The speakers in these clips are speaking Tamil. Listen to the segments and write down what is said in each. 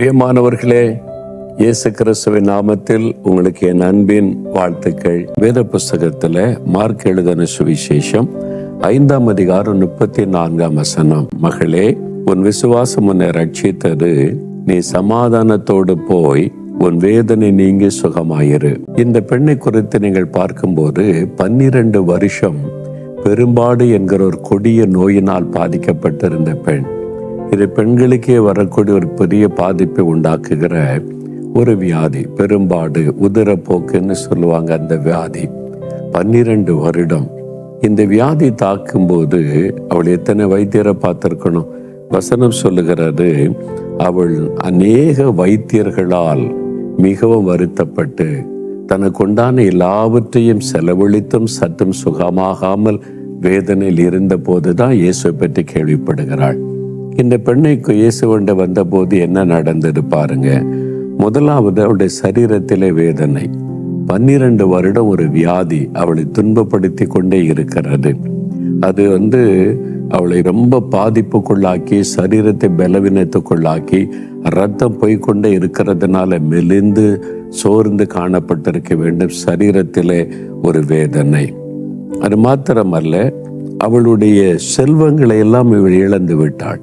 பிரியமானவர்களே இயேசு கிறிஸ்துவின் நாமத்தில் உங்களுக்கு என் அன்பின் வாழ்த்துக்கள். வேத புஸ்தகத்துல மார்க் எழுதின சுவிசேஷம் ஐந்தாம் அதிகாரம் முப்பத்தி நான்காம் வசனம். மகளே உன் விசுவாசம் உன்னை ரட்சித்தது நீ சமாதானத்தோடு போய் உன் வேதனை நீங்கி சுகமாயிரு. இந்த பெண்ணை குறித்து நீங்கள் பார்க்கும்போது பன்னிரண்டு வருஷம் பெரும்பாடு என்கிற ஒரு கொடிய நோயினால் பாதிக்கப்பட்டிருந்த பெண். இது பெண்களுக்கே வரக்கூடிய ஒரு பெரிய பாதிப்பை உண்டாக்குகிற ஒரு வியாதி. பெரும்பாடு உதிரப்போக்குன்னு சொல்லுவாங்க அந்த வியாதி. பன்னிரண்டு வருடம். இந்த வியாதி தாக்கும்போது அவள் எத்தனை வைத்தியரை பார்த்திருக்கணும்? வசனம் சொல்லுகிறது அவள் அநேக வைத்தியர்களால் மிகவும் வருத்தப்பட்டு தனக்கு உண்டான எல்லாவற்றையும் செலவழித்தும் சற்றும் சுகமாகாமல் வேதனையில் இருந்த போதுதான் இயேசுவை பற்றி கேள்விப்படுகிறாள். இந்த பெண்ணைக்கு இயேசு கொண்டு வந்தபோது என்ன நடந்தது பாருங்க. முதலாவது அவளுடைய சரீரத்திலே வேதனை. பன்னிரண்டு வருடம் ஒரு வியாதி அவளை துன்பப்படுத்தி கொண்டே இருக்கிறது. அது வந்து அவளை ரொம்ப பாதிப்புக்குள்ளாக்கி சரீரத்தை பலவீனத்துக்குள்ளாக்கி ரத்தம் போய்கொண்டே இருக்கிறதுனால மெலிந்து சோர்ந்து காணப்பட்டிருக்க வேண்டும். சரீரத்திலே ஒரு வேதனை. அது மாத்திரமல்ல அவளுடைய செல்வங்களை எல்லாம் இவள் இழந்து விட்டாள்.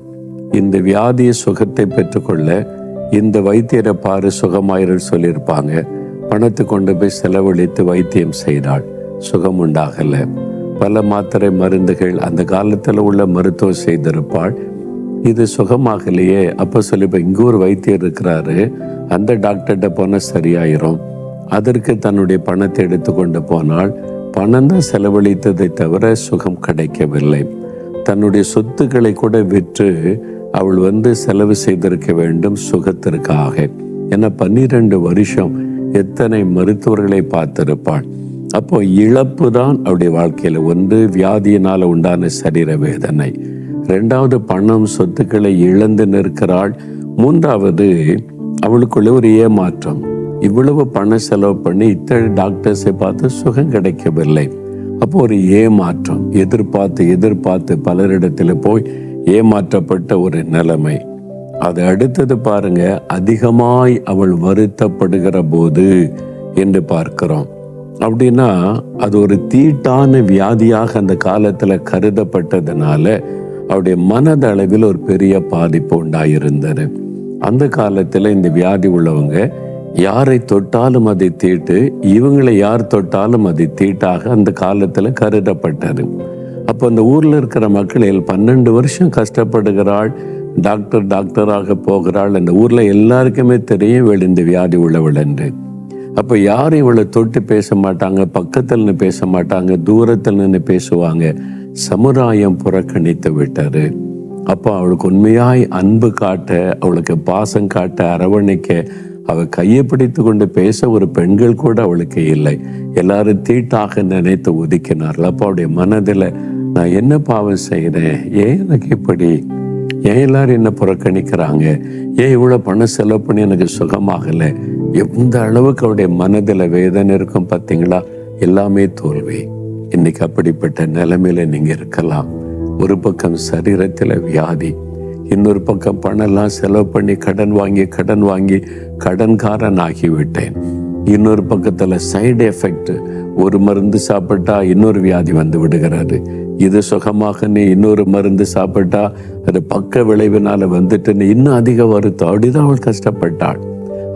இந்த வியாதிய சுகத்தை பெற்றுக்கொள்ள இந்த வைத்தியரை பாரு சுகமாயிரல் சொல்லியிருப்பாங்க. பணத்தை கொண்டு போய் செலவழித்து வைத்தியம் செய்தாள் சுகம் உண்டாகல. பல மாத்திரை மருந்துகள் அந்த காலத்தில் உள்ள மருத்துவம் செய்திருப்பாள். இது சுகமாகலையே. அப்போ சொல்லி இப்போ இங்கே ஒரு வைத்தியர் இருக்கிறாரு. அந்த டாக்டர்கிட்ட போனால் சரியாயிரும். அதற்கு தன்னுடைய பணத்தை எடுத்து கொண்டு போனால் பணம் தான் செலவழித்ததை தவிர சுகம் கிடைக்கவில்லை. தன்னுடைய சொத்துக்களை கூட விற்று அவள் வந்து செலவு செய்திருக்க வேண்டும் சுகத்திற்காக. ஏன்னா பன்னிரண்டு வருஷம் எத்தனை மருத்துவர்களை பார்த்திருப்பாள். அப்போ இழப்பு தான் அவருடைய வாழ்க்கையில ஒன்று வியாதியினால உண்டான சரீர வேதனை. ரெண்டாவது பணம் சொத்துக்களை இழந்து நிற்கிறாள். மூன்றாவது அவளுக்குள்ள ஒரு ஏமாற்றம். இவ்வளவு பணம் செலவு பண்ணி இத்தனை டாக்டர்ஸை பார்த்து சுகம் கிடைக்கவில்லை. அப்போ ஒரு ஏமாற்றம். எதிர்பார்த்து எதிர்பார்த்து பலரிடத்தில் போய் ஏமாற்றப்பட்ட ஒரு நிலைமை. அது அடுத்தது பாருங்க அதிகமாய் அவள் வருத்தப்படுகிற போது என்று பார்க்கிறோம். அப்படின்னா அது ஒரு தீட்டான வியாதியாக அந்த காலத்துல கருதப்பட்டதுனால அவருடைய மனதளவில் ஒரு பெரிய பாதிப்பு உண்டாயிருந்தது. அந்த காலத்துல இந்த வியாதி உள்ளவங்க யாரை தொட்டாலும் அதை தீட்டு இவங்களை யார் தொட்டாலும் அதை தீட்டாக அந்த காலத்துல கருதப்பட்டது. அப்போ அந்த ஊரில் இருக்கிற மக்களில் பன்னெண்டு வருஷம் கஷ்டப்படுகிறாள் டாக்டர் டாக்டராக போகிறாள் அந்த ஊரில் எல்லாருக்குமே தெரியும் இவள் இந்த வியாதி உள்ளவள் என்று. அப்போ யாரும் இவளை தொட்டு பேச மாட்டாங்க? பக்கத்தில் நின்று பேச மாட்டாங்க. தூரத்தில் நின்று பேசுவாங்க. சமுதாயம் புறக்கணித்து விட்டாரு அப்போ அவளுக்கு உண்மையாய் அன்பு காட்ட அவளுக்கு பாசம் காட்ட அரவணைக்க அவள் கையை பிடித்து கொண்டு பேச ஒரு பெண்கள் கூட அவளுக்கு இல்லை. எல்லாரும் தீட்டாக நினைத்து ஒதுக்கினார்கள். அப்போ அவருடைய மனதில் நான் என்ன பாவம் செய்கிறேன் ஏன் எனக்கு இப்படி? ஏன் எல்லாரும் என்ன புறக்கணிக்கிறாங்க? ஏன் இவ்வளோ பணம் செலவு பண்ணி எனக்கு சுகமாகலை? எந்த அளவுக்கு அவருடைய மனதில் வேதனை இருக்கும் பார்த்தீங்களா எல்லாமே தோல்வி. இன்னைக்கு அப்படிப்பட்ட நிலைமையில நீங்க இருக்கலாம். ஒரு பக்கம் சரீரத்தில் வியாதி இன்னொரு பக்கம் பணம்லாம் செலவு பண்ணி கடன் வாங்கி கடன் வாங்கி கடன்காரன் ஆகிவிட்டேன் இன்னொரு பக்கத்தில் சைடு எஃபெக்ட் ஒரு மருந்து சாப்பிட்டா இன்னொரு வியாதி வந்து விடுகிறது. இது சுகமாக நீ இன்னொரு மருந்து சாப்பிட்டா அது பக்க விளைவினால வந்துட்டுன்னு இன்னும் அதிக வருத்தம். அப்படிதான் அவள் கஷ்டப்பட்டாள்.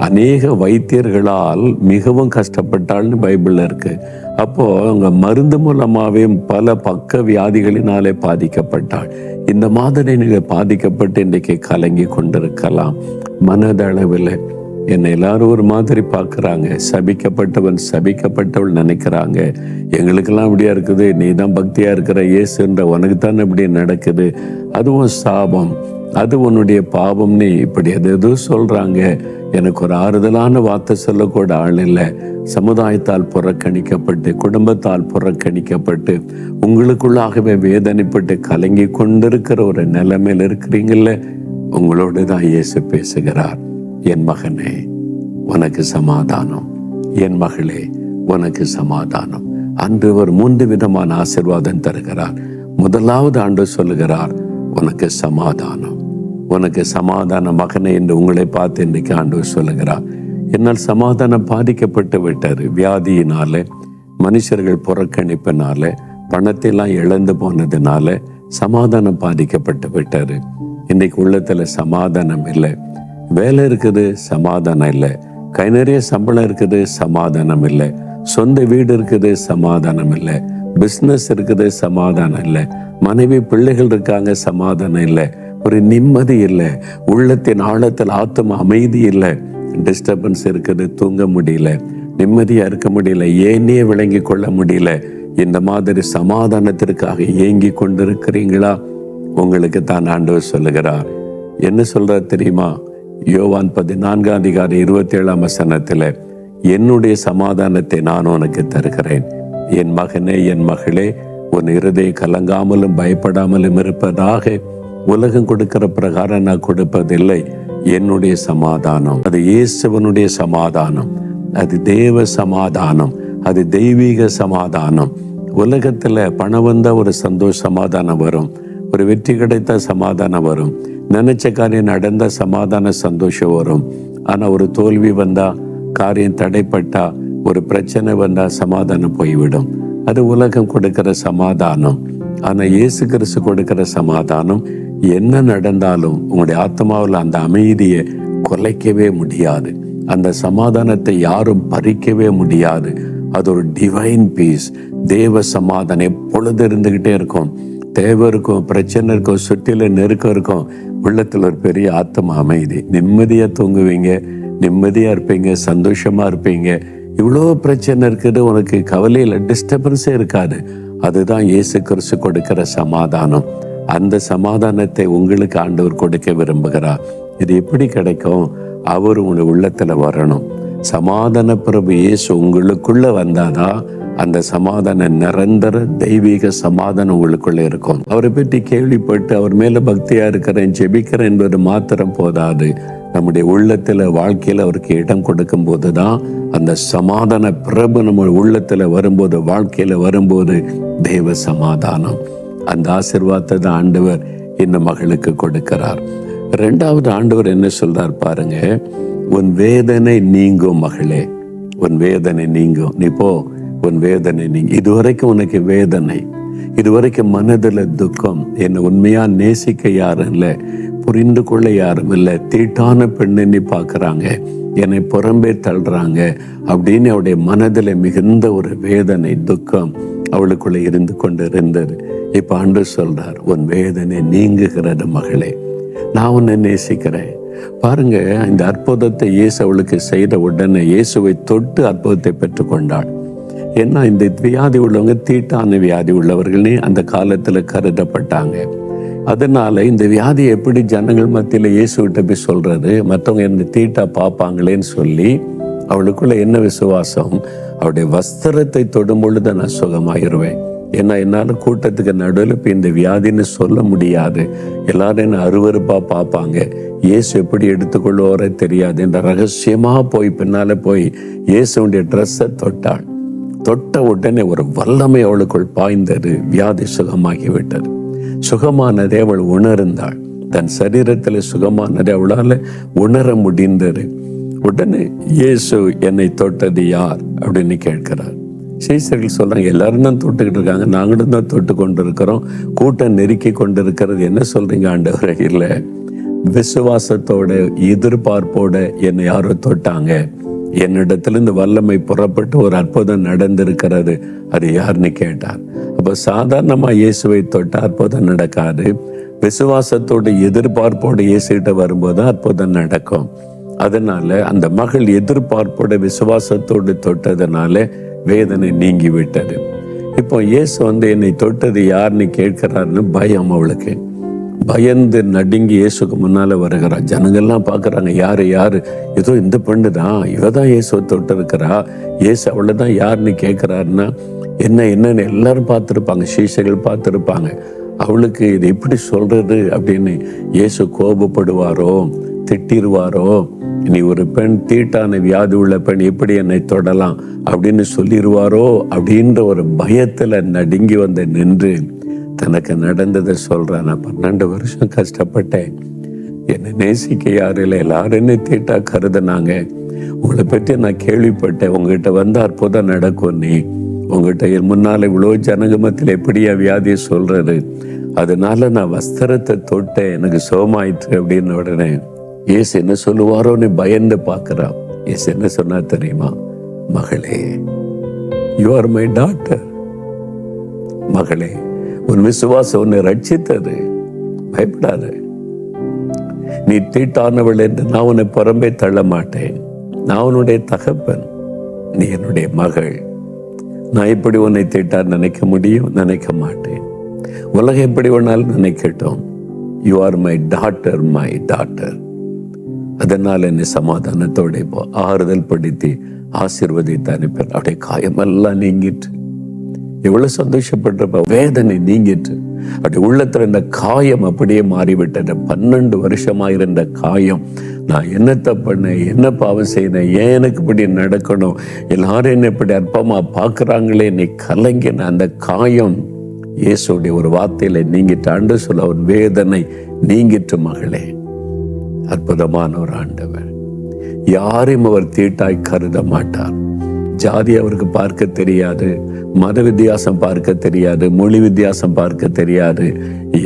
அநேக வைத்தியர்களால் மிகவும் கஷ்டப்பட்டாள்னு பைபிள்ல இருக்கு. அப்போ அவங்க மருந்து மூலமாவே பல பக்க வியாதிகளினாலே பாதிக்கப்பட்டாள். இந்த மாதிரி நீங்கள் பாதிக்கப்பட்டு இன்றைக்கு கலங்கி கொண்டிருக்கலாம். மனதளவில் என்னை எல்லாரும் ஒரு மாதிரி பார்க்குறாங்க. சபிக்கப்பட்டவன் சபிக்கப்பட்டவள் நினைக்கிறாங்க. எங்களுக்கெல்லாம் இப்படியா இருக்குது? நீ தான் பக்தியா இருக்கிற இயேசுன்ற உனக்கு தான் இப்படி நடக்குது? அதுவும் சாபம். அது உன்னுடைய பாவம்னு இப்படி எது எதோ சொல்றாங்க? எனக்கு ஒரு ஆறுதலான வார்த்தை சொல்லக்கூட ஆள் இல்லை. சமுதாயத்தால் புறக்கணிக்கப்பட்டு குடும்பத்தால் புறக்கணிக்கப்பட்டு உங்களுக்குள்ளாகவே வேதனைப்பட்டு கலங்கி கொண்டிருக்கிற ஒரு நிலைமையில் இருக்கிறீங்கல்ல? உங்களோடு தான் இயேசு பேசுகிறார். என் மகனே உனக்கு சமாதானம். என் மகளே உனக்கு சமாதானம். அன்று ஒரு மூன்று விதமான ஆசிர்வாதம் தருகிறார். முதலாவது ஆண்டு சொல்லுகிறார் உனக்கு சமாதானம். உனக்கு சமாதான மகனை என்று உங்களை பார்த்து இன்றைக்கு ஆண்டவர் சொல்லுகிறார். என்னால் சமாதானம் பாதிக்கப்பட்டு விட்டார் வியாதியினால மனுஷர்கள் புறக்கணிப்பினால பணத்தையெல்லாம் இழந்து போனதுனால சமாதானம் பாதிக்கப்பட்டு விட்டாரு இன்னைக்கு உள்ளத்துல சமாதானம் இல்லை. வேலை இருக்குது சமாதானம் இல்லை. கை நிறைய சம்பளம் இருக்குது சமாதானம் இல்லை. சொந்த வீடு இருக்குது சமாதானம் இல்லை. பிஸ்னஸ் இருக்குது சமாதானம் இல்லை. மனைவி பிள்ளைகள் இருக்காங்க சமாதானம் இல்லை. ஒரு நிம்மதி இல்லை. உள்ளத்தின் ஆழத்தில் ஆத்தும அமைதி இல்லை. டிஸ்டர்பன்ஸ் இருக்குது தூங்க முடியல. நிம்மதியா இருக்க முடியல. ஏனே விளங்கி கொள்ள முடியல. இந்த மாதிரி சமாதானத்திற்காக ஏங்கி கொண்டிருக்கிறீங்களா? உங்களுக்கு தான் ஆண்டவர் சொல்லுகிறார். என்ன சொல்றார் தெரியுமா? யோவான் பதினான்காம் அதிகாரி இருபத்தி ஏழாம் வசனத்துல என்னுடைய சமாதானத்தை நான் உனக்கு தருகிறேன். என் மகனே என் மகளே உன் இருதை கலங்காமலும் பயப்படாமலும் இருப்பதாக உலகம் கொடுக்கிற பிரகாரம் நான் கொடுப்பதில்லை. என்னுடைய சமாதானம். அது இயேசுவனுடைய சமாதானம். அது தேவ சமாதானம். அது தெய்வீக சமாதானம். உலகத்துல பணம் வந்தா ஒரு சந்தோஷ சமாதானம் வரும். ஒரு வெற்றி கிடைத்த சமாதானம் வரும். நினைச்ச காரியம் நடந்த சமாதான சந்தோஷம் வரும். ஆனா ஒரு தோல்வி வந்தா காரியம் தடைப்பட்டா ஒரு பிரச்சனை வந்தா சமாதானம் போய்விடும். அது உலகம் கொடுக்கிற சமாதானம். ஆனா இயேசு கிறிஸ்து கொடுக்கிற சமாதானம் என்ன நடந்தாலும் உங்களுடைய ஆத்மாவில் அந்த அமைதியை குலைக்கவே முடியாது. அந்த சமாதானத்தை யாரும் பறிக்கவே முடியாது. அது ஒரு டிவைன் பீஸ் தேவ சமாதானம் எப்பொழுது இருந்துகிட்டே இருக்கும். தேவை இருக்கும் பிரச்சனை இருக்கும் சுற்றில நெருக்கம் இருக்கும். உள்ளத்தில் ஒரு பெரிய ஆத்ம அமைதி. நிம்மதியாக தூங்குவீங்க. நிம்மதியாக இருப்பீங்க. சந்தோஷமா இருப்பீங்க. இவ்வளோ பிரச்சனை இருக்குது. உனக்கு கவலையில் டிஸ்டர்பன்ஸே இருக்காது. அதுதான் இயேசு கிறிஸ்து கொடுக்கிற சமாதானம். அந்த சமாதானத்தை உங்களுக்கு ஆண்டவர் கொடுக்க விரும்புகிறார். இது எப்படி கிடைக்கும்? அவர் உங்க உள்ளத்துல வரணும். சமாதான பிரபு இயேசு உங்களுக்குள்ள வந்தாதான் அந்த சமாதான நிரந்தர தெய்வீக சமாதானம் உங்களுக்குள்ள இருக்கும். அவரை பற்றி கேள்விப்பட்டு அவர் மேல பக்தியா இருக்கிறேன் ஜெபிக்கிறேன் என்பது மாத்திரம் போதாது. நம்முடைய உள்ளத்துல வாழ்க்கையில அவருக்கு இடம் கொடுக்கும் போதுதான் அந்த சமாதான பிரபு நம்ம உள்ளத்துல வரும்போது வாழ்க்கையில வரும்போது தெய்வ சமாதானம். அந்த ஆசிர்வாதத்தை ஆண்டவர் இந்த மகளுக்கு கொடுக்கிறார். ரெண்டாவது ஆண்டவர் என்ன சொல்றார் பாருங்க உன் வேதனை நீங்கும் மகளே உன் வேதனை நீங்கும். நீ போ உன் வேதனை நீங்க இதுவரைக்கும் உனக்கு வேதனை இதுவரைக்கும் மனதில் துக்கம் என்னை உண்மையா நேசிக்க யாரும் இல்லை புரிந்து கொள்ள யாரும் இல்லை தீட்டான பெண்ணு பார்க்குறாங்க என்னை புறம்பே தள்ளுறாங்க அப்படின்னு அவருடைய மனதில் மிகுந்த ஒரு வேதனை துக்கம் அவளுக்குள்ள இருந்து கொண்டு இருந்தது இப்போ அன்று சொல்றார் உன் வேதனை நீங்குகிறது மகளே நான் உன்னை நேசிக்கிறேன். பாருங்க இந்த அற்புதத்தை இயேசு அவளுக்கு செய்த உடனே இயேசுவை தொட்டு அற்புதத்தை பெற்றுக்கொண்டாள். ஏன்னா இந்த வியாதி உள்ளவங்க தீட்டான வியாதி உள்ளவர்களே அந்த காலத்துல கருதப்பட்டாங்க. அதனால இந்த வியாதி எப்படி ஜனங்கள் மத்தியில இயேசுகிட்ட போய் சொல்றது? மற்றவங்க என்ன தீட்டா பார்ப்பாங்களேன்னு சொல்லி அவளுக்குள்ள என்ன விசுவாசம்? அவருடைய வஸ்திரத்தை தொடும் பொழுது நான் சுகமாயிருவேன். ஏன்னா என்னால் கூட்டத்துக்கு நடுவில் இப்போ இந்த வியாதின்னு சொல்ல முடியாது. எல்லாரும் என்ன அருவருப்பா பார்ப்பாங்க. இயேசு எப்படி எடுத்துக்கொள்வாரே தெரியாது. இந்த ரகசியமா போய் பின்னால போய் இயேசுடைய ட்ரெஸ்ஸை தொட்டாள். தொட்ட உடனே ஒரு வல்லமை அவளுக்குள் பாய்ந்தது. வியாதி சுகமாகி விட்டது சுகமானதை அவள் உணர்ந்தாள். தன் சரீரத்தில் சுகமானதை அவளால் உணர முடிந்தது. உடனே இயேசு என்னை தொட்டது யார்? அப்படின்னு கேட்கிறார். சீசர்கள் சொல்றாங்க எல்லாரும் தான் தொட்டுக்கிட்டு இருக்காங்க நாங்களும் தான் தொட்டு கொண்டு இருக்கிறோம் கூட்டம் நெருக்கி கொண்டு இருக்கிறது என்ன சொல்றீங்க ஆண்டவரே? இல்லை விசுவாசத்தோட எதிர்பார்ப்போட என்னை யாரோ தொட்டாங்க. என்னிடத்திலிருந்து வல்லமை புறப்பட்டு ஒரு அற்புதம் நடந்திருக்கிறது. அது யாருன்னு கேட்டார். அப்ப சாதாரணமா இயேசுவை தொட்ட அற்புதம் நடக்காது. விசுவாசத்தோட எதிர்பார்ப்போட இயேசுகிட்ட வரும்போது அற்புதம் நடக்கும். அதனால அந்த மகள் எதிர்பார்ப்போட விசுவாசத்தோடு தொட்டதுனால வேதனை நீங்கி விட்டது இப்போ இயேசு வந்து என்னை தொட்டது யாருன்னு கேட்கிறாருன்னு பயம் அவளுக்கு. பயந்து நடுங்கி இயேசுக்கு முன்னால் வருகிறா ஜனங்கள்லாம் பார்க்குறாங்க யார் யார்? ஏதோ இந்த பெண்ணு தான். இவ தான் இயேசுவை தொட்டு இருக்கிறா இயேசு அவளை தான் யாருன்னு கேட்குறாருன்னா என்ன என்னன்னு எல்லாரும் பார்த்துருப்பாங்க. சீசைகள் பார்த்துருப்பாங்க. அவளுக்கு இது எப்படி சொல்கிறது அப்படின்னு இயேசு கோபப்படுவாரோ திட்டிடுவாரோ நீ ஒரு பெண் தீட்டான வியாதி உள்ள பெண் எப்படி என்னை தொடலாம்? அப்படின்னு சொல்லிடுவாரோ அப்படின்ற ஒரு பயத்துல நடுங்கி வந்து நின்று தனக்கு நடந்ததை சொல்றேன். நான் பன்னெண்டு வருஷம் கஷ்டப்பட்டேன். என்னை நேசிக்க யாரும் இல்லை. எல்லாரும் என்ன தீட்டா கருதுனாங்க. உங்களை பற்றி நான் கேள்விப்பட்டேன். உங்ககிட்ட வந்து அற்புதம் நடக்கும் நீ. உங்ககிட்ட என் இவ்வளோ ஜனகமத்தில் எப்படியா வியாதியை சொல்றது? அதனால நான் வஸ்திரத்தை தொட்டேன். எனக்கு சோமாயிற்று அப்படின்னு உடனே இயேசு என்ன சொல்லுவாரோன்னு பயந்து பார்க்கறான் இயேசு என்ன சொன்னா தெரியுமா? மகளே யூ ஆர் மை டாட்டர் மகளே உன் விசுவாசம் உன்னை ரட்சித்தது. பயப்படாத. நீ தீட்டானவள் என்று நான் உன்னை புறம்பே தள்ள மாட்டேன் நான் உன்னுடைய தகப்பன். நீ என்னுடைய மகள். நான் எப்படி உன்னை தீட்டா நினைக்க முடியும்? நினைக்க மாட்டேன். உலகம் எப்படி வேணாலும் நினைக்கட்டும்? You are my daughter my daughter அதனால் என்னை சமாதானத்தோட இப்போ ஆறுதல் படுத்தி ஆசிர்வதித்து அனுப்பினார் அப்படியே காயமெல்லாம் நீங்கிட்டு எவ்வளோ சந்தோஷப்படுறப்ப வேதனை நீங்கிட்டு அப்படி உள்ளத்துல இந்த காயம் அப்படியே மாறிவிட்டது. பன்னெண்டு வருஷமா இருந்த காயம். நான் என்னத்தை பண்ணேன்? என்ன பாவம் செய்தேன்? ஏன் எனக்கு இப்படி நடக்கணும்? எல்லாரும் என்ன இப்படி அற்பமா பார்க்குறாங்களே? நீ கலங்கின அந்த காயம் இயேசுடைய ஒரு வார்த்தையில நீங்கிட்டு ஆண்டு சொல்ல ஒரு வேதனை நீங்கிட்டு மகளே. அற்புதமான ஒரு ஆண்டவர். யாரையும் அவர் தீட்டாய் கருத மாட்டார். ஜாதி அவருக்கு பார்க்க தெரியாது மத வித்தியாசம் பார்க்க தெரியாது மொழி வித்தியாசம் பார்க்க தெரியாது.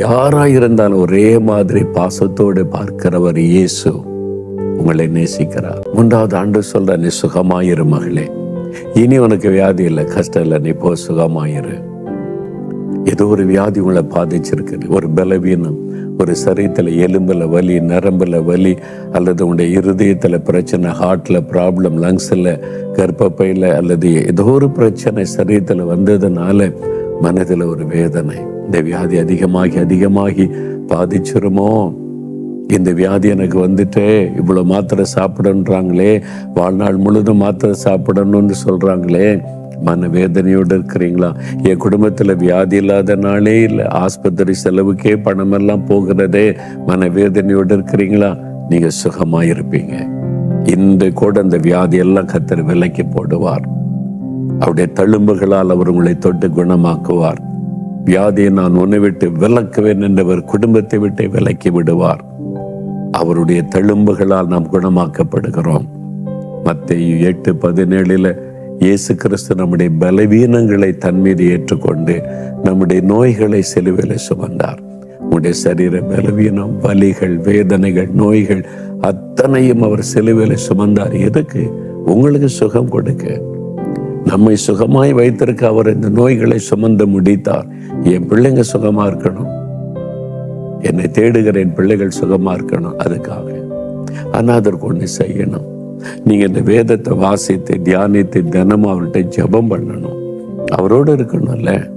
யாராய் இருந்தாலும் ஒரே மாதிரி பாசத்தோடு பார்க்கிறவர் இயேசு. உங்களை நேசிக்கிறார். மூன்றாவது ஆண்டு சொல்ற நீ சுகமாயிரு மகளே. இனி உனக்கு வியாதி இல்லை கஷ்டம் இல்லை நீ போ சுகமாயிரு. ஏதோ ஒரு வியாதி உங்களை பாதிச்சிருக்கு. ஒரு பலவீனம். ஒரு சரீரத்தில் எலும்புல வலி நரம்புல வலி அல்லது உங்களுடைய இருதயத்தில் பிரச்சனை ஹார்ட்ல ப்ராப்ளம் லங்ஸில் கர்ப்பப்பையில் அல்லது ஏதோ ஒரு பிரச்சனை சரீரத்தில் வந்ததுனால மனதில் ஒரு வேதனை. இந்த வியாதி அதிகமாகி அதிகமாகி பாதிச்சிருமோ? இந்த வியாதி எனக்கு வந்துட்டே இவ்வளோ மாத்திரை சாப்பிடன்றாங்களே வாழ்நாள் முழுதும் மாத்திரை சாப்பிடணும்னு சொல்றாங்களே மன வேதனையோடு இருக்கிறீங்களா என் குடும்பத்துல வியாதி இல்லாத நாளே இல்லை. ஆஸ்பத்திரி செலவுக்கே பணமெல்லாம் போகிறதே மனவேதனையோடு இருக்கிறீங்களா நீங்க சுகமா இருப்பீங்க இந்த கூட அந்த வியாதி எல்லாம் கத்தர் விலைக்கு போடுவார். அவருடைய தழும்புகளால் அவர் உங்களை தொட்டு குணமாக்குவார். வியாதியை நான் உன்னை விட்டு விலக்குவேன் என்றவர் குடும்பத்தை விட்டு விலக்கி விடுவார். அவருடைய தழும்புகளால் நாம் குணமாக்கப்படுகிறோம். மத்திய எட்டு பதினேழுல இயேசு கிறிஸ்து நம்முடைய பலவீனங்களை தன் மீது ஏற்றுக்கொண்டு நம்முடைய நோய்களை செலுவில சுமந்தார். உடைய சரீர பலவீனம் வலிகள் வேதனைகள் நோய்கள் அத்தனையும் அவர் சிலுவையில் சுமந்தார். எதுக்கு? உங்களுக்கு சுகம் கொடுக்க. நம்மை சுகமாய் வைத்திருக்க அவர் இந்த நோய்களை சுமந்து முடித்தார். என் பிள்ளைங்க சுகமா இருக்கணும்? என்னை தேடுகிற என் பிள்ளைகள் சுகமா இருக்கணும்? அதுக்காக. ஆனா அதற்கு ஒன்று செய்யணும். நீங்க இந்த வேதத்தை வாசித்து தியானித்து தினமும் அவர்கிட்ட ஜெபம் பண்ணணும். அவரோடு இருக்கணும்ல.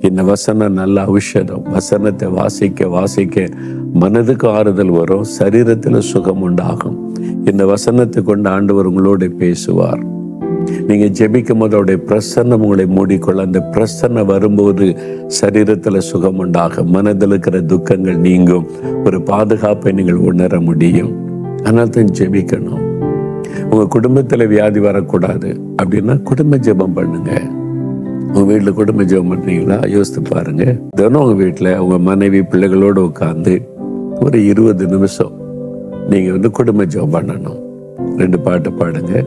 இந்த வசனம் நல்ல ஔஷதம். வசனத்தை வாசிக்க வாசிக்க மனதுக்கு ஆறுதல் வரும். சரீரத்துல சுகம் உண்டாகும். இந்த வசனத்தை கொண்டு ஆண்டவர் உங்களோட பேசுவார். நீங்க ஜெபிக்கும் போது அவருடைய பிரசன்னம் உங்களை மூடிக்கொள்ள அந்த பிரசன்னம் வரும்போது சரீரத்துல சுகம் உண்டாகும். மனதில் இருக்கிற துக்கங்கள் நீங்கும். ஒரு பாதுகாப்பை நீங்கள் உணர முடியும். அதனால்தான் தான் ஜெபிக்கணும். உங்க குடும்பத்துல வியாதி வரக்கூடாது அப்படின்னா குடும்ப ஜெபம் பண்ணுங்க. உங்க வீட்டுல குடும்ப ஜெபம் பண்றீங்களா? யோசித்து பாருங்க. தினம் உங்க வீட்டுல உங்க மனைவி பிள்ளைகளோட உட்காந்து ஒரு இருபது நிமிஷம் நீங்க வந்து குடும்ப ஜெபம் பண்ணணும். ரெண்டு பாட்டு பாடுங்க.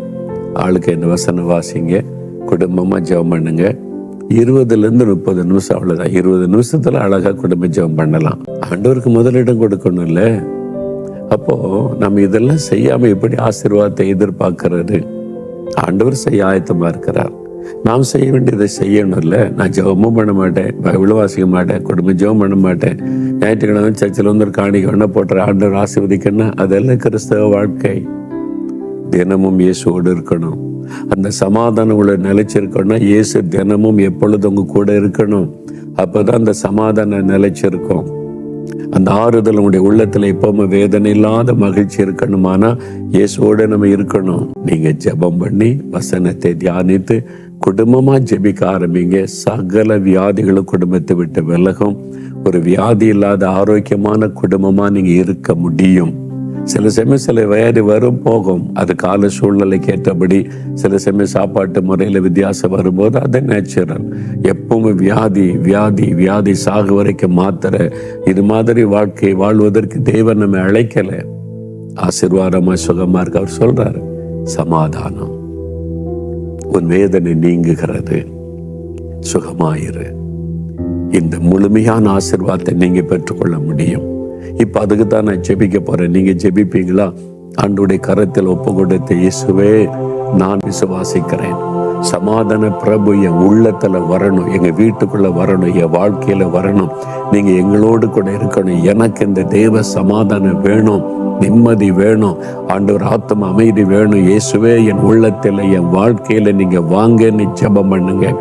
ஆளுக்கு என்ன வசனம் வாசிங்க. குடும்பமா ஜெபம் பண்ணுங்க. இருபதுல இருந்து முப்பது நிமிஷம் அவ்வளவுதான். இருபது நிமிஷத்துல அழகா குடும்ப ஜெபம் பண்ணலாம். ஆண்டவருக்கு முதலிடம் கொடுக்கணும் இல்லை அப்போ நம்ம இதெல்லாம் செய்யாம எப்படி ஆசீர்வாதத்தை எதிர்பார்க்கறது? ஆண்டவர் செய்ய ஆயத்தமா இருக்கிறார். நாம் செய்ய வேண்டியதை செய்யணும்ல நான் ஜெபமும் பண்ண மாட்டேன். பைபிளும் வாசிக்க மாட்டேன். குடும்ப ஜெபம் பண்ண மாட்டேன். ஞாயிற்றுக்கிழமை சர்ச்சில் வந்து ஒரு காணிக்கை வேணா போட்டுற ஆண்டவர் ஆசீர்வதிக்கணும் அதெல்லாம் கிறிஸ்தவ வாழ்க்கை. தினமும் இயேசுவோடு இருக்கணும். அந்த சமாதானம் உள்ள நிலைச்சிருக்கணும்னா இயேசு தினமும் எப்பொழுது உங்க கூட இருக்கணும். அப்பதான் அந்த சமாதானம் நிலைச்சிருக்கும். அந்த ஆறுதல் உங்களுடைய உள்ளத்துல எப்பவுமே வேதனை இல்லாத மகிழ்ச்சி இருக்கணுமானா இயேசுவோட நம்ம இருக்கணும். நீங்க ஜெபம் பண்ணி வசனத்தை தியானித்து குடும்பமா ஜெபிக்க ஆரம்பிங்க. சகல வியாதிகளும் குடும்பத்தை விட்டு விலகும். ஒரு வியாதி இல்லாத ஆரோக்கியமான குடும்பமா நீங்க இருக்க முடியும். சில சமயம் சில வயது வரும் போகும். அது கால சூழ்நிலைக்கு ஏற்றபடி சில சமயம் சாப்பாட்டு முறையில் வித்தியாசம் வரும்போது அது நேச்சுரல் எப்பவுமே வியாதி வியாதி வியாதி சாகு வரைக்கும் மாத்திர. இது மாதிரி வாழ்க்கை வாழ்வதற்கு தேவன் நம்ம அழைக்கல. ஆசீர்வாதமா சுகமா இருக்க அவர் சொல்றாரு. சமாதானம். உன் வேதனை நீங்குகிறது. சுகமாயிரு. இந்த முழுமையான ஆசிர்வாதத்தை நீங்க பெற்றுக்கொள்ள முடியும். இப்ப அதுக்கு தான் நான் ஜெபிக்க போறேன். நீங்க ஜெபிப்பீங்களா? ஆண்டுடைய கரத்தில் ஒப்பு கொடுத்த இயேசுவே நான் விசுவாசிக்கிறேன். சமாதான பிரபு என் உள்ளத்துல வரணும். எங்க வீட்டுக்குள்ள வரணும். என் வாழ்க்கையில வரணும். நீங்க எங்களோடு கூட இருக்கணும். எனக்கு இந்த தேவ சமாதானம் வேணும். நிம்மதி வேணும். ஆண்டவர் ஆத்ம அமைதி வேணும். இயேசுவே என் உள்ளத்துல என் வாழ்க்கையில நீங்க வாங்கன்னு ஜெபம் பண்ணுங்க.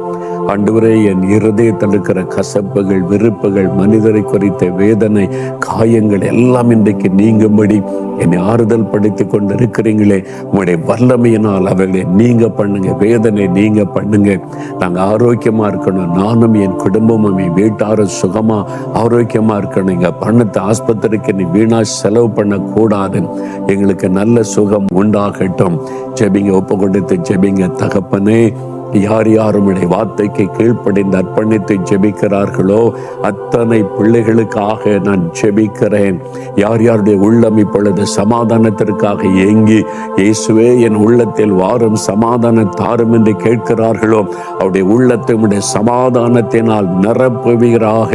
ஆண்டவரே என் இருதயத்தில் இருக்கிற கசப்புகள் வெறுப்புகள் மனிதரை குறித்த வேதனை காயங்கள் எல்லாம் இன்றைக்கு நீங்கும்படி என்னை ஆறுதல் படுத்தி கொண்டு இருக்கிறீங்களே உங்களுடைய வல்லமையினால் அவர்களை நீங்க பண்ணுங்க வேதனை நீங்க பண்ணுங்க. நாங்கள் ஆரோக்கியமா இருக்கணும். நானும் என் குடும்பமும் என் வீட்டாரும் சுகமா ஆரோக்கியமா இருக்கணும். எங்க பணத்தை ஆஸ்பத்திரிக்கு நீ வீணா செலவு பண்ணக்கூடாது. எங்களுக்கு நல்ல சுகம் உண்டாகட்டும். ஜெபிங்க ஒப்பு கொடுத்து ஜெபிங்க தகப்பனே. யார் யாரும் என்னுடைய வார்த்தைக்கு கீழ்ப்படிந்து அர்ப்பணித்து ஜெபிக்கிறார்களோ அத்தனை பிள்ளைகளுக்காக நான் ஜெபிக்கிறேன். யார் யாருடைய உள்ளம் இப்பொழுது சமாதானத்திற்காக ஏங்கி இயேசுவே என் உள்ளத்தில் வாரும் சமாதான தாரும் என்று கேட்கிறார்களோ அவருடைய உள்ளத்தை சமாதானத்தினால் நிரப்புவீராக.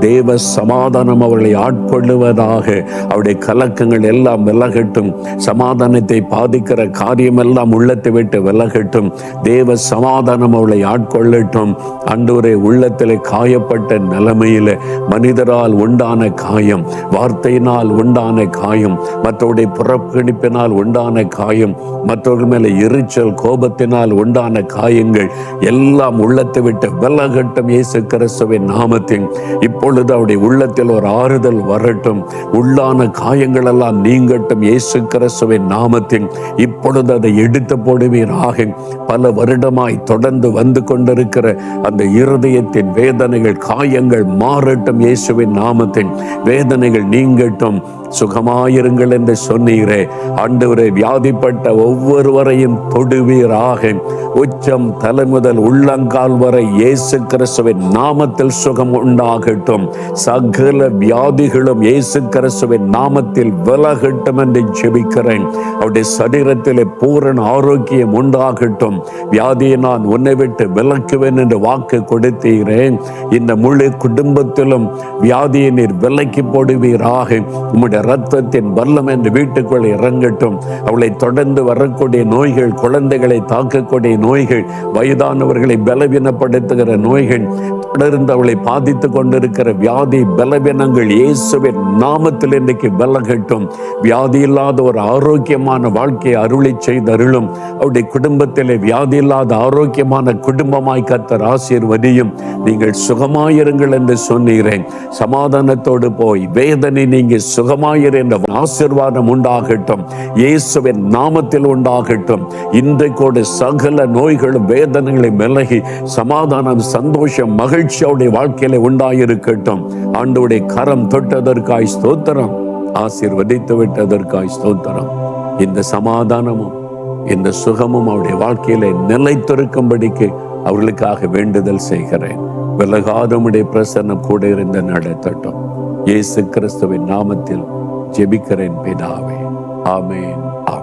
தேவ சமாதானம் அவர்களை ஆட்கொள்ளுவதாக அவருடைய கலக்கங்கள் எல்லாம் விலகட்டும். சமாதானத்தை பாதிக்கிற காரியமெல்லாம் உள்ளத்தை விட்டு விலகட்டும். தேவ சமாதானம் அவளை ஆட்கொள்ளட்டும். அன்றுவரை உள்ளத்தில் காயப்பட்ட நிலைமையில மனிதரால் உண்டான காயம் வார்த்தையினால் உண்டான காயம் மற்றவருடைய புறக்கணிப்பினால் உண்டான காயம் மற்றவர்கள் மேலே எரிச்சல் கோபத்தினால் உண்டான காயங்கள் எல்லாம் உள்ளத்தை விட்டு விலகட்டும் இயேசு கிறிஸ்துவின் நாமத்தின் இப்பொழுது அவருடைய உள்ளத்தில் ஒரு ஆறுதல் வரட்டும். உள்ளான காயங்கள் எல்லாம் நீங்கட்டும் இயேசு கிறிஸ்துவின் நாமத்தின் இப்பொழுது அதை எடுத்து போடுவீராக. பல வருடமாய் தொடர்ந்து வந்து கொண்டிருக்கிற அந்த இருதயத்தின் வேதனைகள் காயங்கள் மாறட்டும் இயேசுவின் நாமத்தின் வேதனைகள் நீங்கட்டும். சுகமாயிருங்கள் என்று சொன்னீரே. ஆண்டவரை வியாதிப்பட்ட ஒவ்வொருவரையும் தொடுவீராக. உச்சம் தலை முதல் உள்ளங்கால் வரை இயேசு கிறிஸ்துவின் நாமத்தில் சுகம் உண்டாகட்டும். சகல வியாதிகளும் இயேசு கிறிஸ்துவின் நாமத்தில் விலகட்டும் என்று ஜெபிக்கிறேன். அவருடைய சரீரத்திலே பூரண ஆரோக்கியம் உண்டாகட்டும். வியாதியை நான் உன்னை விட்டு விலக்குவேன் என்று வாக்கு கொடுத்தீரேன் இந்த முழு குடும்பத்திலும் வியாதியை நீர் விலக்கி போடுவீராக. உம்முடைய ரத்தத்தின் வல்லம் என்று வீட்டுக்குள் இறங்கட்டும். அவளை தொடர்ந்து வரக்கூடிய நோய்கள் குழந்தைகளை தாக்கக்கூடிய நோய்கள் வயதானவர்களை பலவீனப்படுத்துகிற நோய்கள் தொடர்ந்து அவளை பாதித்து கொண்டிருக்கிற வியாதி பலவீனங்கள் இயேசுவின் நாமத்தில் இன்றைக்கு விலகட்டும். வியாதி இல்லாத ஒரு ஆரோக்கியமான வாழ்க்கையை அருளை செய்தருளும். அவருடைய குடும்பத்திலே வியாதி இல்லாத ஆரோக்கியமான குடும்பமாய் கத்தர் ஆசீர்வதியும். நீங்கள் சுகமாயிருங்கள் என்று சொன்னீரேன். சமாதானத்தோடு போய் வேதனை நீங்க சுகமாயிரு என்ற ஆசிர்வாதம் உண்டாகட்டும். இயேசுவின் நாமத்தில் உண்டாகட்டும். இன்றைக்கோடு சகல நோய்களும் வேதனைகளை விலகி சமாதானம் சந்தோஷம் மகிழ்ச்சியோடைய வாழ்க்கையில உண்டாயிருக்கட்டும். ஆண்டோடைய கரம் தொட்டதற்காய் ஸ்தோத்திரம். ஆசிர்வதித்து விட்டதற்காய் ஸ்தோத்திரம். இந்த சமாதானமும் இந்த சுகமும் அவருடைய வாழ்க்கையில நிலைத்திருக்கும்படிக்கு அவர்களுக்காக வேண்டுதல் செய்கிறேன். விலகாதமுடைய பிரசன்னம் கூட இருந்த நடத்தட்டும். இயேசு கிறிஸ்துவின் நாமத்தில் ஜெபிக்கிறேன் பிதாவே. ஆமேன் ஆமென்.